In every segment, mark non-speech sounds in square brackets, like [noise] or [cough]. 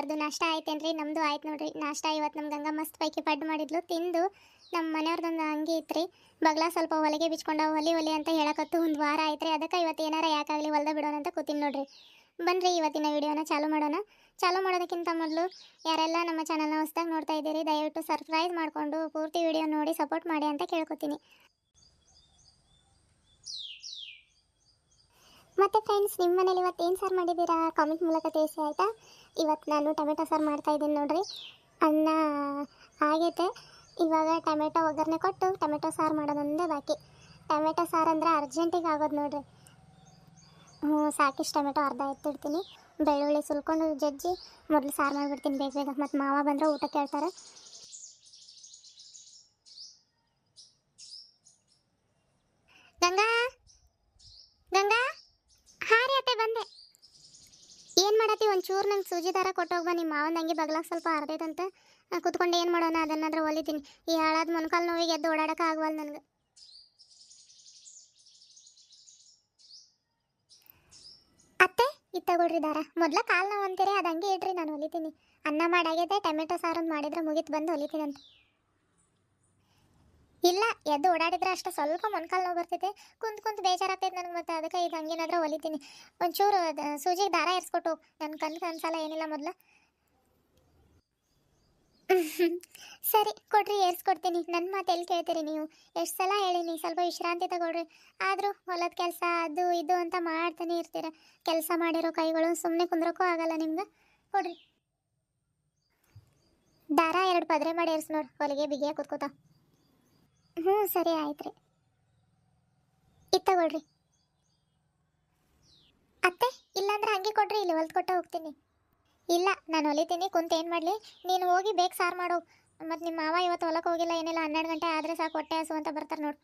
ಎಲ್ಲರದು ನಾಷ್ಟ ಆಯ್ತೇನ್ರಿ ನಮ್ದು ಆಯ್ತು ನೋಡ್ರಿ. ನಾಷ್ಟ ಇವತ್ತು ನಮ್ಮ ಗಂಗಾ ಮಸ್ತ್ ಪೈಕಿ ಪಡ್ ಮಾಡಿದ್ಲು. ತಿಂದು ನಮ್ಮ ಮನೆಯವ್ರದೊಂದು ಹಂಗೆ ಇತ್ರಿ. ಬಗ್ಲ ಸ್ವಲ್ಪ ಹೊಲಿಗೆ ಬಿಚ್ಕೊಂಡ ಹೊಲಿ ಹೊಲಿ ಅಂತ ಹೇಳಕತ್ತು ಒಂದು ವಾರ ಆಯ್ತ್ರಿ ಅದಕ್ಕೆ ಇವತ್ತು ಏನಾರ ಯಾಕಾಗಲಿ ಹೊಲ್ದ ಬಿಡೋಣ ಅಂತ ಕೂತೀನಿ ನೋಡ್ರಿ. ಬನ್ರಿ ಇವತ್ತಿನ ವಿಡಿಯೋನ ಚಾಲು ಮಾಡೋಣ. ಚಾಲು ಮಾಡೋದಕ್ಕಿಂತ ಮೊದಲು ಯಾರೆಲ್ಲ ನಮ್ಮ ಚಾನಲ್ನ ಹೊಸ್ದಾಗಿ ನೋಡ್ತಾ ಇದ್ದೀರಿ, ದಯವಿಟ್ಟು ಸರ್ಪ್ರೈಸ್ ಮಾಡಿಕೊಂಡು ಪೂರ್ತಿ ವಿಡಿಯೋ ನೋಡಿ ಸಪೋರ್ಟ್ ಮಾಡಿ ಅಂತ ಕೇಳ್ಕೊತೀನಿ. ಮತ್ತೆ ಫ್ರೆಂಡ್ಸ್ ನಿಮ್ಮ ಮನೇಲಿ ಇವತ್ತು ಏನು ಸಾರು ಮಾಡಿದ್ದೀರಾ? ಕಾಮೆಂಟ್ ಮೂಲಕ ತಿಳಿಸಿ, ಆಯಿತಾ? ಇವತ್ತು ನಾನು ಟೊಮೆಟೊ ಸಾರು ಮಾಡ್ತಾ ಇದ್ದೀನಿ ನೋಡ್ರಿ. ಅನ್ನ ಆಗೈತೆ. ಇವಾಗ ಟೊಮೆಟೊ ಒಗ್ಗರಣೆ ಕೊಟ್ಟು ಟೊಮೆಟೊ ಸಾರು ಮಾಡೋದೊಂದೇ ಬಾಕಿ. ಟೊಮೆಟೊ ಸಾರು ಅಂದ್ರೆ ಅರ್ಜೆಂಟಿಗೆ ಆಗೋದು ನೋಡಿರಿ. ಹ್ಞೂ, ಸಾಕಿಷ್ಟು ಟೊಮೆಟೊ ಅರ್ಧ ಎತ್ತಿಡ್ತೀನಿ. ಬೆಳ್ಳುಳ್ಳಿ ಸುಲ್ಕೊಂಡು ಜಜ್ಜಿ, ಮೊದಲು ಸಾರು ಮಾಡಿಬಿಡ್ತೀನಿ ಬೇಗ ಬೇಗ. ಮತ್ತು ಮಾವ ಬಂದರೆ ಊಟ ಕೇಳ್ತಾರೆ. ಗಂಗಾ? ಗಂಗಾ ಹಾರಿ ಅತ್ತೆ ಬಂದೆ ಏನು ಮಾಡತ್ತಿ ಒಂಚೂರು ನಂಗೆ ಸೂಜಿ ದಾರ ಕೊಟ್ಟೋಗ್ಬಾ ನಿಮ್ಮ ಮಾವನ ಹಂಗೆ ಬಗ್ಲಾಗ ಸ್ವಲ್ಪ ಅರ್ಧೈತಂತ ಕುತ್ಕೊಂಡು ಏನು ಮಾಡೋಣ, ಅದನ್ನಾದ್ರೆ ಹೊಲಿತೀನಿ ಈ ಹಾಳಾದ ಮೊಣಕಾಲು ನೋವಿಗೆ ಎದ್ದು ಓಡಾಡಕ್ಕೆ ಆಗವಲ್ಲ ನನಗೆ. ಅತ್ತೆ, ಇದು ತಗೊಳ್ರಿ ದಾರ. ಮೊದಲ ಕಾಲು ನೋವು ಅಂತೀರಿ, ಅದು ಹಂಗೆ ಇಡ್ರಿ, ನಾನು ಹೊಲಿತೀನಿ ಅನ್ನ ಮಾಡಾಗಿದೆ ಟೊಮೆಟೊ ಸಾರು ಮಾಡಿದ್ರೆ ಮುಗಿತು, ಬಂದು ಹೊಲಿತೀನಿ ಅಂತ ಇಲ್ಲ, ಎದ್ದು ಓಡಾಡಿದ್ರೆ ಅಷ್ಟು ಸ್ವಲ್ಪ ಮೊಣಕಾಲು ನೋವು ಬರ್ತೈತೆ ಕುಂತ್ ಕುಂತ್ ಬೇಜಾರಾಗ್ತೈತೆ ನನಗೆ ಮತ್ತೆ, ಅದಕ್ಕೆ ಇದು ಹಂಗೇನಾದ್ರೂ ಹೊಲಿತೀನಿ. ಒಂಚೂರು, ಅದ್, ಸೂಜಿಗೆ ದಾರ ಎರ್ಸ್ಕೊಟ್ಟು ನನ್ನ ಕಣ್ಣು ಅನ್ಸಲ್ಲ ಏನಿಲ್ಲ ಮೊದಲು. [laughs] ಸರಿ, ಕೊಡ್ರಿ ಏರ್ಸ್ಕೊಡ್ತೀನಿ ನನ್ನ ಮಾತು ಎಲ್ಲಿ ಕೇಳ್ತೀರಿ ನೀವು? ಎಷ್ಟು ಸಲ ಹೇಳಿನಿ, ಸ್ವಲ್ಪ ವಿಶ್ರಾಂತಿ ತಗೊಳ್ರಿ. ಆದರೂ ಹೊಲದ ಕೆಲಸ, ಅದು ಇದು ಅಂತ ಮಾಡ್ತಾನೆ ಇರ್ತೀರ. ಕೆಲಸ ಮಾಡಿರೋ ಕೈಗಳು ಸುಮ್ಮನೆ ಕುಂದ್ರಕ್ಕೂ ಆಗಲ್ಲ ನಿಮ್ಗೆ. ಕೊಡ್ರಿ. ದಾರ ಎರಡು ಪದ್ರೆ ಮಾಡಿ ಏರ್ಸ್ ನೋಡಿ ಹೊಲಿಗೆ, ಬಿಗಿಯ ಕೂತ್ಕೋತ. ಹ್ಞೂ, ಸರಿ ಆಯ್ತು ರೀ ಇದು ತಗೊಳ್ರಿ. ಅತ್ತೆ, ಇಲ್ಲಾಂದ್ರೆ ಹಂಗೆ ಕೊಡ್ರಿ, ಇಲ್ಲಿ ಹೊಲ್ದು ಕೊಟ್ಟ ಹೋಗ್ತೀನಿ. ಇಲ್ಲ, ನಾನು ಹೊಲಿತೀನಿ, ಕುಂತ ಏನು ಮಾಡಲಿ? ನೀನು ಹೋಗಿ ಬೇಗ ಸಾರು ಮಾಡು. ಮತ್ತು ನಿಮ್ಮ ಮಾವ ಇವತ್ತು ಹೊಲಕ್ಕೆ ಹೋಗಿಲ್ಲ, ಏನಿಲ್ಲ, ಹನ್ನೆರಡು ಗಂಟೆ ಆದರೆ ಸಾಕು, ಹೊಟ್ಟೆ ಹಸು ಅಂತ ಬರ್ತಾರೆ ನೋಡು.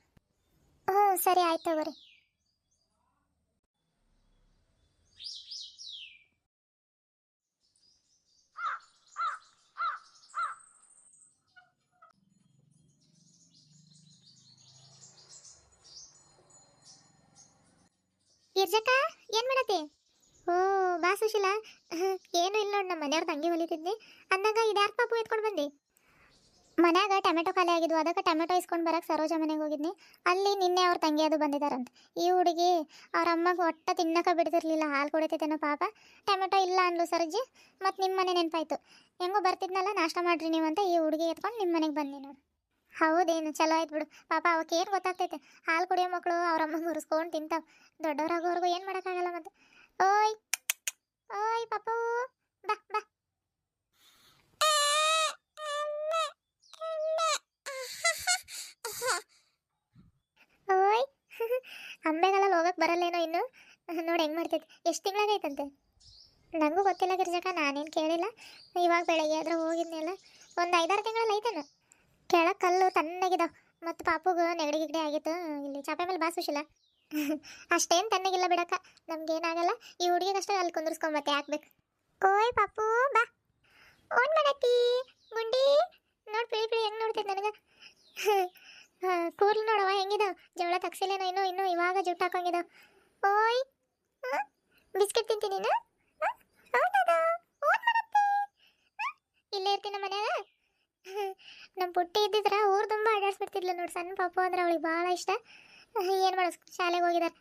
ಹ್ಞೂ, ಸರಿ ಆಯ್ತು ತಗೋರಿ. ಇರ್ಜಕ್ಕ ಏನು ಮಾಡತ್ತೆ? ಓ ಬಾ ಸುಶೀಲ. ಏನು ಇಲ್ಲ ನೋಡಿ ನಮ್ಮ ಮನೆಯವ್ರದ್ದು ಹಂಗೆ ಹೊಲಿತಿದ್ದೆ. ಅಂದಾಗ ಇದ್ಯಾರ ಪಾಪು ಎತ್ಕೊಂಡು ಬಂದಿ? ಮನ್ಯಾಗ ಟೊಮೆಟೊ ಖಾಲಿ ಆಗಿದ್ವು, ಅದಕ್ಕೆ ಟೊಮೆಟೊ ಇಸ್ಕೊಂಡು ಬರಕ್ಕೆ ಸರೋಜ ಮನೆಗೆ ಹೋಗಿದ್ನಿ. ಅಲ್ಲಿ ನಿನ್ನೆ ಅವ್ರ ತಂಗಿ ಅದು ಬಂದಿದ್ದಾರಂತ ಈ ಹುಡುಗಿ ಅವ್ರ ಅಮ್ಮಗೆ ಒಟ್ಟ ತಿನ್ನಕ ಬಿಡ್ತಿರ್ಲಿಲ್ಲ, ಹಾಲು ಕುಡಿತೈತೇನೋ ಪಾಪ. ಟೊಮೆಟೊ ಇಲ್ಲ ಅನ್ಲು ಸರ್ಜಿ, ಮತ್ತು ನಿಮ್ಮ ಮನೆ ನೆನಪಾಯ್ತು. ಹೆಂಗೋ ಬರ್ತಿದ್ನಲ್ಲ, ನಾಷ್ಟ ಮಾಡ್ರಿ ನೀವು ಅಂತ ಈ ಹುಡುಗಿ ಎತ್ಕೊಂಡು ನಿಮ್ಮ ಮನೆಗೆ ಬಂದಿ ನೋಡು. ಹೌದೇನು? ಚಲೋ ಆಯ್ತು ಬಿಡು. ಪಾಪ ಅವಕ್ಕೆ ಏನು ಗೊತ್ತಾಗ್ತೈತೆ? ಹಾಲು ಕುಡಿಯೋ ಮಕ್ಕಳು ಅವ್ರ ಅಮ್ಮಂಗೆ ಮುರ್ಸ್ಕೊಂಡು ತಿಂತಾವ. ದೊಡ್ಡವರಾಗೋರ್ಗು ಏನು ಮಾಡೋಕ್ಕಾಗಲ್ಲ ಮತ್ತೆ. ಓಯ್ ಓಯ್ ಪಾಪು. ಬಾ ಬಾ. ಓಯ್. ಅಂಬೆಗಾಲಲ್ಲಿ ಹೋಗಕ್ಕೆ ಬರಲ್ಲೇನೋ ಇನ್ನು? ನೋಡಿ ಹೆಂಗೆ ಮಾಡ್ತೈತೆ? ಎಷ್ಟು ತಿಂಗಳಾಗೈತಂತೆ? ನನಗೂ ಗೊತ್ತಿಲ್ಲ ಗಿರ್ಜಕ್ಕ ನಾನೇನು ಕೇಳಿಲ್ಲ. ಇವಾಗ ಬೆಳಗ್ಗೆ ಆದ್ರೆ ಹೋಗಿದ್ನಲ್ಲ. ಒಂದು ಐದಾರು ತಿಂಗಳಲ್ಲಿ ಐತೇನು? ಕೆಳಗೆ ಕಲ್ಲು ತಣ್ಣಗಿದಾವ್. ಮತ್ತು ಪಾಪುಗ ನೆಗಡಿ ಗಿಗಡಿ ಆಗಿತ್ತು. ಇಲ್ಲಿ ಚಾಪೆ ಮೇಲೆ ಬಾ ಸುಶೀಲ. ಅಷ್ಟೇನು ತಣ್ಣಗಿಲ್ಲ ಬಿಡಕ್ಕ. ನಮ್ಗೇನಾಗಲ್ಲ. ಈ ಹುಡುಗಿಗಷ್ಟೇ ಅಲ್ಲಿ ಕುಂದ್ರಸ್ಕೊಂಬತ್ತೆ ಹಾಕ್ಬೇಕು ಓಯ್ ಪಾಪು, ಬಾ. ಓನ್ ಮಾಡತ್ತಿ ಗುಂಡಿ? ನೋಡಿ ಪಿಳಿ ಪಿಳಿ ಹೆಂಗ್ ನೋಡ್ತೈತೆ ನನಗೆ? ಕೂರ್ಲು ನೋಡವ ಹೆಂಗಿದಾವ? ಜವಳ ತಗ್ಸಿಲ್ಲೇನೋ ಇನ್ನೂ ಇನ್ನೂ ಇವಾಗ ಜುಟ್ ಹಾಕೊಂಗಿದಾವ. ಓಯ್ ಬಿಸ್ಕೆಟ್ ತಿಂತೀನಿ ನೀನು? ಇಲ್ಲೇ ಇರ್ತೀನಿ ಮನ್ಯಾಗ. [laughs] ನಮ್ಮ ಪುಟ್ಟಿ ಇದ್ದಿದ್ರ ಊರು ತುಂಬ ಆಡಾಡ್ಸ್ಬಿಡ್ತಿದ್ಲು ನೋಡಿ, ಸಣ್ಣ ಪಾಪ ಅಂದ್ರೆ ಅವಳಿಗೆ ಭಾಳ ಇಷ್ಟ. [laughs] ಏನು ಮಾಡೋದು, ಶಾಲೆಗೆ ಹೋಗಿದ್ದಾರೆ?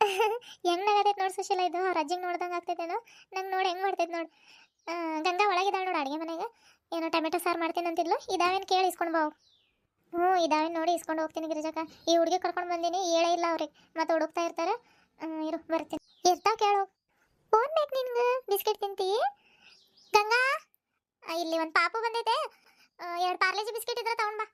[laughs] ಹೆಂಗ್ ನಗತೈತೆ ನೋಡಿ ಸುಶೀಲ, ಇದು ಅವ್ರ ಅಜ್ಜಿಗೆ ನೋಡ್ದಂಗೆ ಆಗ್ತೈತೇನೋ. ನಂಗೆ ನೋಡಿ ಹೆಂಗೆ ಮಾಡ್ತೈತೆ ನೋಡಿ. ಗಂಗಾ ಒಳಗಿದ್ದಾಳೆ ನೋಡಿ ಅಡುಗೆ ಮನೆಗೆ. ಏನೋ ಟೊಮೆಟೊ ಸಾರು ಮಾಡ್ತೀನಿ ಅಂತಿದ್ಲು. ಇದಾವೇನು ಕೇಳಿ ಇಸ್ಕೊಂಡು ಬಾವು ಹ್ಞೂ ಇದಾವೇನು ನೋಡಿ ಇಸ್ಕೊಂಡು ಹೋಗ್ತೀನಿ ಗಿರಿಜಕ್ಕ. ಈ ಹುಡುಗಿ ಕರ್ಕೊಂಡು ಬಂದೀನಿ ಹೇಳೇ ಇಲ್ಲ ಅವ್ರಿಗೆ. ಮತ್ತೆ ಹುಡುಕ್ತಾ ಇರ್ತಾರೆ ಹ್ಮ್, ಇರು ಬರ್ತೀನಿ ಇರ್ತಾವ ಕೇಳು ಫೋನ್ ಬೇಕು ನಿನ್ಗೆ ಬಿಸ್ಕೆಟ್ ತಿಂತಿ ಗಂಗಾ ಆ, ಇಲ್ಲಿ ಒಂದು ಪಾಪು ಬಂದೈತೆ ಎರಡು ಪಾರ್ಲೇಜಿ ಬಿಸ್ಕೆಟ್ ಇದ್ರೆ ತಗೊಂಡ್ ಬಾ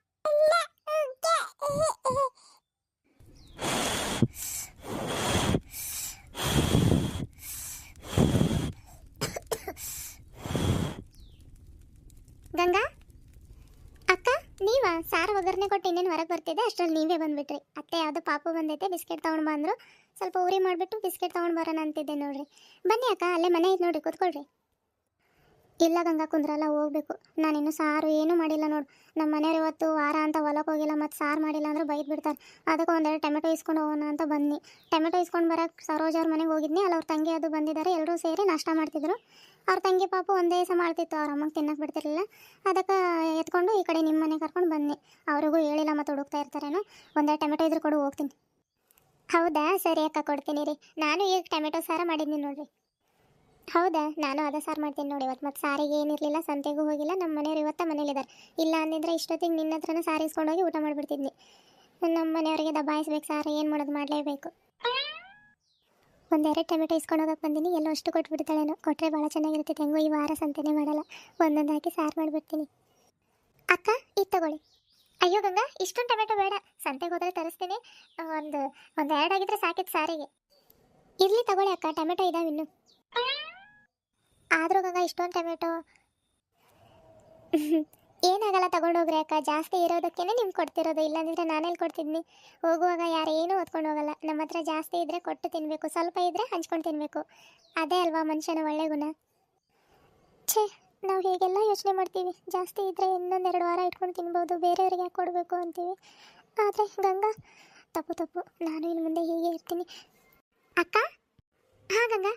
ಗಂಗಾ ಅಕ್ಕ ನೀವ ಸಾರು ಒಗ್ಗರಣೆ ಕೊಟ್ಟು ಇನ್ನೇನು ಹೊರಗೆ ಬರ್ತಿದ್ದೆ, ಅಷ್ಟರಲ್ಲಿ ನೀವೇ ಬಂದ್ಬಿಟ್ರಿ. ಅತ್ತೆ ಯಾವುದೋ ಪಾಪು ಬಂದೈತೆ, ಬಿಸ್ಕೆಟ್ ತೊಗೊಂಡು ಬಂದರು. ಸ್ವಲ್ಪ ಉರಿ ಮಾಡಿಬಿಟ್ಟು ಬಿಸ್ಕೆಟ್ ತೊಗೊಂಡು ಬರೋಣ ಅಂತಿದ್ದೆ ನೋಡ್ರಿ. ಬನ್ನಿ ಅಕ್ಕ, ಅಲ್ಲೇ ಮನೆ ಐತೆ ನೋಡ್ರಿ, ಕೂತ್ಕೊಳ್ರಿ. ಇಲ್ಲ ಗಂಗಾ ಕುಂದ್ರಲ್ಲ, ಹೋಗ್ಬೇಕು. ನಾನಿನ್ನು ಸಾರು ಏನೂ ಮಾಡಿಲ್ಲ ನೋಡು. ನಮ್ಮ ಮನೆಯವ್ರು ಇವತ್ತು ವಾರ ಅಂತ ಹೊಲಕ್ಕೆ ಹೋಗಿಲ್ಲ, ಮತ್ತು ಸಾರು ಮಾಡಿಲ್ಲ ಅಂದ್ರೆ ಬೈದು ಬಿಡ್ತಾರೆ. ಅದಕ್ಕೆ ಒಂದೆರಡು ಟೊಮೆಟೊ ಇಸ್ಕೊಂಡು ಹೋಗೋಣ ಅಂತ ಬನ್ನಿ ಟೊಮೆಟೊ ಇಸ್ಕೊಂಡು ಬರೋಕ್ಕೆ ಸರೋಜ್ ಅವ್ರ ಮನೆಗೆ ಹೋಗಿದ್ನಿ. ಅಲ್ಲಿ ಅವ್ರ ತಂಗಿ ಅದು ಬಂದಿದ್ದಾರೆ ಎಲ್ಲರೂ ಸೇರಿ ನಾಷ್ಟ ಮಾಡ್ತಿದ್ರು. ಅವ್ರ ತಂಗಿ ಪಾಪು ಒಂದೇ ದಿವಸ ಮಾಡ್ತಿತ್ತು, ಅವ್ರ ಅಮ್ಮಗೆ ತಿನ್ನಕ್ಕೆ ಬಿಡ್ತಿರಲಿಲ್ಲ. ಅದಕ್ಕೆ ಎತ್ಕೊಂಡು ಈ ಕಡೆ ನಿಮ್ಮ ಮನೆಗೆ ಕರ್ಕೊಂಡು ಬನ್ನಿ ಅವ್ರಿಗೂ ಹೇಳಿಲ್ಲ, ಮತ್ತು ಹುಡುಕ್ತಾ ಇರ್ತಾರೇನೋ. ಒಂದೆರಡು ಟೊಮೆಟೊ ಇದ್ರೆ ಕೊಡು, ಹೋಗ್ತೀನಿ. ಹೌದಾ? ಸರಿ ಅಕ್ಕ, ಕೊಡ್ತೀನಿ ರೀ. ನಾನು ಈಗ ಟೊಮೆಟೊ ಸಾರ ಮಾಡಿದ್ದೀನಿ ನೋಡ್ರಿ. ಹೌದಾ? ನಾನು ಅದ ಸಾರು ಮಾಡ್ತೀನಿ ನೋಡಿ. ಇವತ್ತು ಮತ್ತೆ ಸಾರಿಗೆ ಏನಿರಲಿಲ್ಲ, ಸಂತೆಗೂ ಹೋಗಿಲ್ಲ ನಮ್ಮ ಮನೆಯವ್ರು ಇವತ್ತ ಮನೇಲಿದ್ದಾರೆ ಇಲ್ಲ ಅಂದಿದ್ರೆ ಇಷ್ಟೊತ್ತಿಗೆ ನಿನ್ನ ಹತ್ರನ ಸಾರಿ ಇಸ್ಕೊಂಡೋಗಿ ಊಟ ಮಾಡಿಬಿಡ್ತಿದ್ನಿ. ನಮ್ಮ ಮನೆಯವರಿಗೆ ದಬಾಯಿಸ್ಬೇಕು ಸಾರು, ಏನು ಮಾಡೋದು ಮಾಡಲೇಬೇಕು. ಒಂದೆರಡು ಟೊಮೆಟೊ ಇಸ್ಕೊಂಡು ಹೋಗಕ್ಕೆ ಬಂದೀನಿ, ಎಲ್ಲೋ ಅಷ್ಟು ಕೊಟ್ಬಿಡ್ತಾಳೇನೋ. ಕೊಟ್ಟರೆ ಭಾಳ ಚೆನ್ನಾಗಿರುತ್ತೆ ಹೆಂಗೋ ಈ ವಾರ ಸಂತೆನೇ ಮಾಡಲ್ಲ. ಒಂದೊಂದು ಹಾಕಿ ಸಾರು ಮಾಡಿಬಿಡ್ತೀನಿ. ಅಕ್ಕ, ಇದು ತಗೊಳ್ಳಿ. ಅಯ್ಯೋ ಗಂಗಾ, ಇಷ್ಟೊಂದು ಟೊಮೆಟೊ ಬೇಡ. ಸಂತೆಗೆ ಹೋದರೆ ತರಿಸ್ತೀನಿ. ಒಂದು ಒಂದು ಎರಡು ಆಗಿದ್ರೆ ಸಾಕಿತ್ತು ಸಾರಿಗೆ. ಇರಲಿ ತಗೊಳ್ಳಿ ಅಕ್ಕ, ಟೊಮೆಟೊ ಇದಾವೆ ಇನ್ನು. ಆದ್ರೂ ಗಂಗ ಇಷ್ಟೊಂದು ಟೊಮೆಟೊ. [laughs] ಏನಾಗಲ್ಲ, ತಗೊಂಡೋಗ್ರಿ ಅಕ್ಕ. ಜಾಸ್ತಿ ಇರೋದಕ್ಕೇ ನಿಮ್ಗೆ ಕೊಡ್ತಿರೋದು. ಇಲ್ಲಾಂದಿದ್ರೆ ನಾನೆಲ್ಲಿ ಕೊಡ್ತಿದ್ನಿ? ಹೋಗುವಾಗ ಯಾರೇನು ಹೊತ್ಕೊಂಡು ಹೋಗಲ್ಲ. ನಮ್ಮ ಹತ್ರ ಜಾಸ್ತಿ ಇದ್ದರೆ ಕೊಟ್ಟು ತಿನ್ನಬೇಕು ಸ್ವಲ್ಪ ಇದ್ದರೆ ಹಂಚ್ಕೊಂಡು ತಿನ್ನಬೇಕು ಅದೇ ಅಲ್ವಾ ಮನುಷ್ಯನ ಒಳ್ಳೆ ಗುಣ? ಛೇ, ನಾವು ಹೀಗೆಲ್ಲ ಯೋಚನೆ ಮಾಡ್ತೀವಿ. ಜಾಸ್ತಿ ಇದ್ದರೆ ಇನ್ನೊಂದೆರಡು ವಾರ ಇಟ್ಕೊಂಡು ತಿನ್ಬೋದು. ಬೇರೆಯವ್ರಿಗೆ ಯಾಕೆ ಕೊಡಬೇಕು ಅಂತೀವಿ? ಆದರೆ ಗಂಗಾ, ತಪ್ಪು ತಪ್ಪು. ನಾನು ಇನ್ನು ಮುಂದೆ ಹೀಗೆ ಇರ್ತೀನಿ. ಅಕ್ಕ? ಹಾಂ ಗಂಗಾ.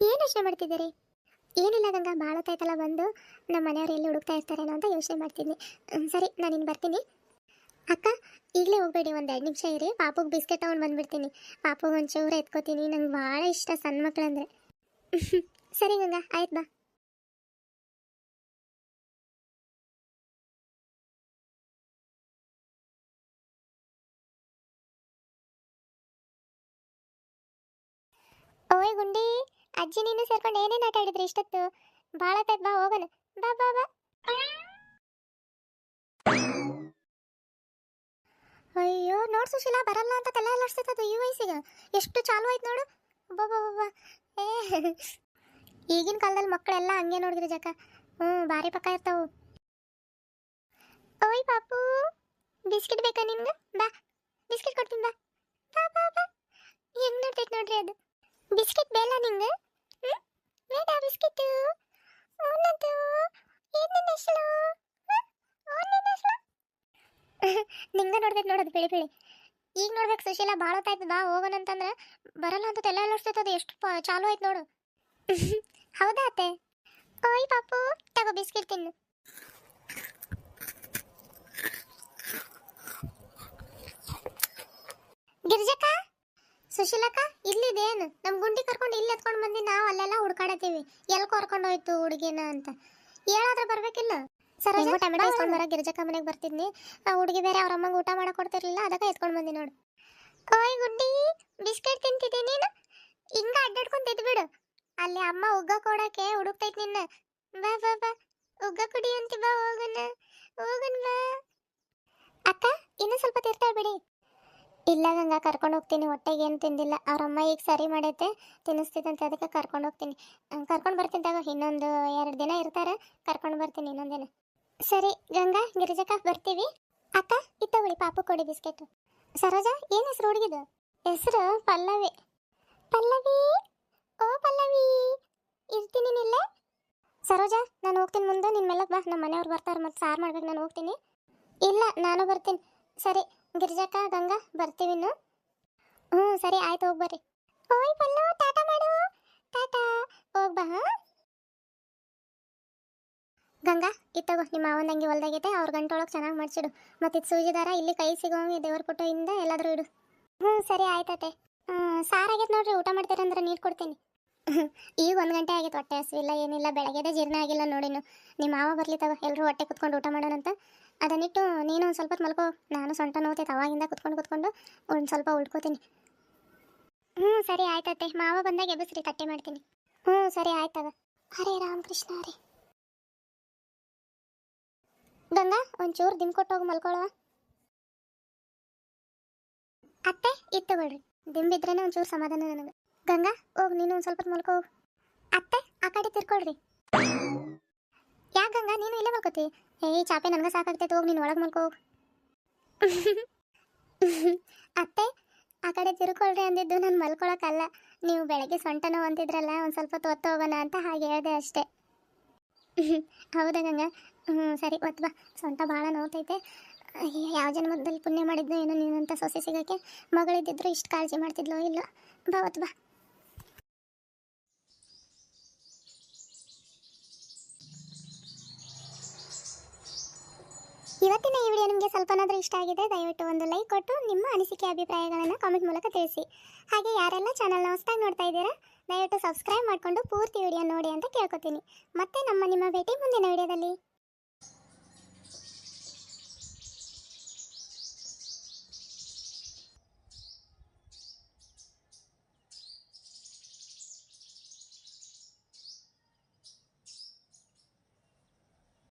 ಏನು ಯೋಚನೆ ಮಾಡ್ತಿದ್ದೀರಿ? ಏನಿಲ್ಲ ಗಂಗಾ ಭಾಳ ಬಂದು ನಮ್ಮ ಮನೆಯವ್ರು ಎಲ್ಲಿ ಹುಡುಕ್ತಾ ಇರ್ತಾರೇನೋ ಅಂತ ಯೋಚನೆ ಮಾಡ್ತೀನಿ. ಸರಿ, ನಾನು ಇನ್ನು ಬರ್ತೀನಿ. ಅಕ್ಕ, ಈಗಲೇ ಹೋಗಬೇಡಿ, ಒಂದು ಎರಡು ನಿಮಿಷ ಇರಿ. ಪಾಪುಗೆ ಬಿಸ್ಕೆಟ್ ತೊಗೊಂಡು ಬಂದ್ಬಿಡ್ತೀನಿ. ಪಾಪುಗೆ ಒಂಚೂರು ಎತ್ಕೋತೀನಿ. ನಂಗೆ ಭಾಳ ಇಷ್ಟ ಸಣ್ಣ ಮಕ್ಕಳಂದ್ರೆ [laughs] ಸರಿ ಗಂಗಾ, ಆಯ್ತು ಬಾ. ಓಯ್ ಗುಂಡಿ ಅಜ್ಜಿ ನೀನು ಸೇರ್ಕೊಂಡು ಏನೇನು ಆಟ ಆಡಿದ್ರಿ ಇಷ್ಟೊತ್ತು? ಭಾಳ ಹೊತ್ತಾಯ್ತು ಬಾ, ಹೋಗೋಣ. ಬಾ ಬಾ ಬಾ. ಅಯ್ಯೋ, ನೋಡ್ ಸುಶೀಲಾ, ಬರಲ್ಲ ಅಂತ ತಲೆ ಅಲ್ಲಾಡ್ಸ್ತೈತದು ಈ ವಯಸ್ಸಿಗೆ. ಎಷ್ಟು ಚಾಲು ಆಯ್ತು ನೋಡು. ಬಾಬಾ ಏ. ಈಗಿನ ಕಾಲದಲ್ಲಿ ಮಕ್ಕಳೆಲ್ಲ ಹಂಗೆ ನೋಡಿದ್ರಿ ಜಕ. ಹ್ಞೂ, ಭಾರಿ ಪಕ್ಕ ಇರ್ತಾವು. ಓಯ್ ಪಾಪು, ಬಿಸ್ಕಿಟ್ ಬೇಕಾ ನಿಮ್ದು ಬಾ, ಬಿಸ್ಕಿಟ್ ಕೊಡ್ತೀನಿ, ಬಾ. ಬಾ ಬಾ ಬಾ. ಹೆಂಗ್ ನೋಡ್ತೈತೆ ನೋಡ್ರಿ ಅದು? ಬಿಸ್ಕಿಟ್ ಬೇಡ ನಿಂಗೆ? ಬೇಡ ಬಿಸ್ಕೆಟ್. ಅವನದು ಏನು ನಿನ್ನ ಹೆಸರು ಹೆಸರು? [laughs] ನಿಂಗ ನೋಡ್ಬೇಕು ನೋಡೋದು ಬೆಳಿ ಬೆಳಿ. ಈಗ ನೋಡ್ಬೇಕು ಸುಶೀಲಾ, ಭಾಳ ಹೊತ್ತಾಯ್ತು, ಬಾ ಹೋಗೋಣ ಅಂತಂದ್ರೆ. ಬರಲ್ಲ ಅಂತ ತಲೆ ಅಲ್ಲಿ ಎಷ್ಟು ಚಾಲು ಆಯ್ತು ನೋಡು. [laughs] ಹೌದಾ ಅತ್ತೆ? ಓಯ್ ಪಾಪು, ತಗೋ ಬಿಸ್ಕೆಟ್ ತಿನ್ನು. ಗಿರ್ಜಕ್ಕ? ಸುಶೀಲಕ್ಕ ಇಲ್ಲಿದೇನು ನಮ್ಮ ಗುಂಡಿ ಕರ್ಕೊಂಡು ಇಲ್ಲಿ ಎತ್ಕೊಂಡು ಬಂದು ನಾವು ಅಲ್ಲೆಲ್ಲ ಹುಡ್ಕಾಡತ್ತೀವಿ. ಎಲ್ಲಿ ಕರ್ಕೊಂಡು ಹೋಯ್ತು ಹುಡುಗಿನ ಅಂತ. ಹೇಳಾದ್ರೆ ಬರ್ಬೇಕಿಲ್ಲ? ಸರ್ ಟೊಮೆಟೊ ಇಸ್ಕೊಂಡು ಬರೋ ಗಿರಿಜಕ್ಕ ಮನೆಗೆ ಬರ್ತಿದ್ನಿ. ಆ ಹುಡುಗಿ ಬೇರೆ ಅವ್ರ ಅಮ್ಮಂಗೆ ಊಟ ಮಾಡಕ್ ಕೊಡ್ತಿರ್ಲಿಲ್ಲ ಅದಕ್ಕೆ ಎತ್ಕೊಂಡು ಬಂದಿ ನೋಡು. ಓಯ್ ಗುಡ್ಡಿ ಬಿಸ್ಕೆಟ್ ತಿಂತಿದ್ದೆ ನೀನು? ಹಿಂಗ ಅಡ್ಡಾಡ್ಕೊಂಡು ತಿದ್ಬಿಡು. ಅಲ್ಲಿ ಅಮ್ಮ ಉಗ್ಗ ಕೊಡಕ್ಕೆ ಹುಡುಕ್ತೈತ್ ನಿನ್ನ. ಬಾ ಬಾ ಬಾ. ಉಗ್ಗ ಕುಡಿ ಅಂತಿ ಬಾ ಹೋಗನ. ಹೋಗನ್ ಬಾ. ಅಕ್ಕ ಇನ್ನೂ ಸ್ವಲ್ಪ ತಿರ್ತಾ ಬಿಡಿ. ಇಲ್ಲ ಗಂಗಾ ಕರ್ಕೊಂಡು ಹೋಗ್ತೀನಿ, ಹೊಟ್ಟೆಗೆ ಏನು ತಿಂದಿಲ್ಲ. ಅವ್ರ ಅಮ್ಮ ಈಗ ಸರಿ ಮಾಡೈತೆ, ತಿನ್ನಿಸ್ತಿದ್ದಂತೆ, ಅದಕ್ಕೆ ಕರ್ಕೊಂಡು ಹೋಗ್ತೀನಿ. ಕರ್ಕೊಂಡು ಬರ್ತೀನಿ ತಗೋ, ಇನ್ನೊಂದು ಎರಡು ದಿನ ಇರ್ತಾರೆ, ಕರ್ಕೊಂಡು ಬರ್ತೀನಿ ಇನ್ನೊಂದು ದಿನ. ಸರಿ, ಗಂಗಾ, ಗಿರಿಜಕ್ಕ, ಬರ್ತೀವಿ. ಅಕ್ಕ ಇತ್ತಗೊಳ್ಳಿ ಪಾಪು ಕೊಡಿ ಬಿಸ್ಕೆಟ್. ಸರೋಜ, ಏನು ಹೆಸರು ಹುಡುಗಿದು? ಹೆಸರು ಪಲ್ಲವಿ. ಪಲ್ಲವಿ? ಓ, ಪಲ್ಲವಿ. ಇರ್ತೀನಿ ನಿಲ್ಲೇ. ಸರೋಜ, ನಾನು ಹೋಗ್ತೀನಿ ಮುಂದೆ ನಿನ್ನ ಮೇಲೆ ಬಾ. ನಮ್ಮ ಮನೆಯವ್ರು ಬರ್ತಾರೆ, ಮತ್ತೆ ಸಾರು ಮಾಡ್ಬೇಕು, ನಾನು ಹೋಗ್ತೀನಿ. ಇಲ್ಲ, ನಾನು ಬರ್ತೀನಿ. ಸರಿ ಗಿರಿಜಕ್ಕ ಗಂಗಾ ಬರ್ತೀವಿ ಇನ್ನು. ಹ್ಞೂ ಸರಿ, ಆಯ್ತು, ಹೋಗಿ ಬರ್ರಿ. ಓಯ್ ಪಲ್ಲು, ಟಾಟಾ ಮಾಡು. ಟಾಟಾ, ಹೋಗ್ ಬಾ ಗಂಗಾ ಇತ್ತಗೋ ನಿಮ್ಮ ಮಾವನಂಗೆ ಹೊಲ್ದಾಗೈತೆ, ಅವ್ರ ಗಂಟೊಳಗೆ ಚೆನ್ನಾಗಿ ಮಾಡಿಸಿಡು. ಮತ್ತು ಇದು ಸೂಜಿದಾರ ಇಲ್ಲಿ ಕೈ ಸಿಗೋಂಗೆ ದೇವ್ರ ಇಂದ ಎಲ್ಲಾದರೂ ಇಡು. ಹ್ಞೂ ಸರಿ ಆಯ್ತತೆ ಸಾರಾಗೈತೆ ನೋಡ್ರಿ, ಊಟ ಮಾಡ್ತೀರಂದ್ರೆ ನೀರು ಕೊಡ್ತೀನಿ. ಈಗ ಒಂದು ಗಂಟೆ ಆಗೈತೆ ಹೊಟ್ಟೆ ಹಸಿವಿಲ್ಲ, ಏನಿಲ್ಲ, ಬೆಳಗ್ಗೆದೇ ಜೀರ್ಣ ಆಗಿಲ್ಲ ನೋಡಿನು ನಿಮ್ಮ ಮಾವ ಬರ್ಲಿ ತಗೋ ಎಲ್ಲರೂ ಹೊಟ್ಟೆ ಕುತ್ಕೊಂಡು ಊಟ ಮಾಡೋಣಂತ. ಅದನ್ನಿಟ್ಟು ನೀನು ಒಂದು ಸ್ವಲ್ಪ ಮಲ್ಕೋ. ನಾನು ಸೊಂಟ ನೋತೈತೆ ಅವಾಗಿಂದ ಕುತ್ಕೊಂಡು ಕುತ್ಕೊಂಡು ಒಂದು ಸ್ವಲ್ಪ ಉಳ್ಕೋತೀನಿ. ಹ್ಞೂ, ಸರಿ ಆಯ್ತತ್ತೆ ಮಾವ ಬಂದಾಗ ಎಬ್ಬಿಸ್ರಿ, ತಟ್ಟೆ ಮಾಡ್ತೀನಿ. ಹ್ಞೂ, ಸರಿ ಆಯ್ತದ ಹರೇ ರಾಮಕೃಷ್ಣ ಹರೇ ಗಂಗಾ, ಒಂಚೂರು ದಿಮ್ ಕೊಟ್ಟೋಗಿ ಮಲ್ಕೊಳ್ಳುವ ಅತ್ತೆ, ಇದು ತಗೊಳ್ರಿ. ದಿಂಬಿದ್ರೇನೆ ಒಂಚೂರು ಸಮಾಧಾನ ನನಗೆ. ಗಂಗಾ, ಹೋಗಿ, ನೀನು ಒಂದು ಸ್ವಲ್ಪ ಮಲ್ಕೋ. ಅತ್ತೆ, ಆ ಕಡೆ ತಿರ್ಕೊಳ್ರಿ. ಯಾಕೆ ಗಂಗಾ ನೀನು ಇಲ್ಲೇ ಮಲ್ಕೋತಿ. ಏಯ್ ಚಾಪೆ ನನಗೆ ಸಾಕಾಗ್ತೈತೆ ಹೋಗಿ ನೀನು ಒಳಗೆ ಮಲ್ಕೋ. [laughs] ಅತ್ತೆ, ಆ ಕಡೆ ತಿರ್ಕೊಳ್ರಿ ಅಂದಿದ್ದು ನಾನು ಮಲ್ಕೊಳಕ್ಕಲ್ಲ ನೀವು ಬೆಳಗ್ಗೆ ಸೊಂಟ ನೋವು ಅಂತಿದ್ರಲ್ಲ, ಒಂದು ಸ್ವಲ್ಪ ಹೊತ್ತು ಹೋಗೋಣ ಅಂತ ಹಾಗೆ ಹೇಳಿದೆ ಅಷ್ಟೇ. [laughs] ಹೌದಾ ಗಂಗಾ? ಹ್ಞೂ ಸರಿ ಒತ್ತು ಬಾ. ಸೊಂಟ ಭಾಳ ಅಯ್ಯೋ, ಯಾವ ಜನ್ಮದಲ್ಲಿ ಪುಣ್ಯ ಮಾಡಿದ್ನೋ ಏನೋ ನೀನಂತ ಸೊಸೆ ಸಿಗೋಕ್ಕೆ? ಮಗಳಿದ್ದಿದ್ರು ಇಷ್ಟು ಕಾಳಜಿ ಮಾಡ್ತಿದ್ಲೋ ಇಲ್ಲ? ಬಾ ಒತ್ತು ಬಾ. ಇವತ್ತಿನ ಈ ವಿಡಿಯೋ ನಿಮಗೆ ಸ್ವಲ್ಪನಾದರೂ ಇಷ್ಟ ಆಗಿದೆ ದಯವಿಟ್ಟು ಒಂದು ಲೈಕ್ ಕೊಟ್ಟು ನಿಮ್ಮ ಅನಿಸಿಕೆ ಅಭಿಪ್ರಾಯಗಳನ್ನು ಕಾಮೆಂಟ್ ಮೂಲಕ ತಿಳಿಸಿ. ಹಾಗೆ ಯಾರೆಲ್ಲ ಚಾನಲ್ನ ಹೊಸದಾಗಿ ನೋಡ್ತಾ ಇದ್ದೀರಾ, ದಯವಿಟ್ಟು ಸಬ್ಸ್ಕ್ರೈಬ್ ಮಾಡಿಕೊಂಡು ಪೂರ್ತಿ ವಿಡಿಯೋ ನೋಡಿ ಅಂತ ಕೇಳ್ಕೊತೀನಿ. ಮತ್ತೆ ನಮ್ಮ ನಿಮ್ಮ ಭೇಟಿ ಮುಂದಿನ ವಿಡಿಯೋದಲ್ಲಿ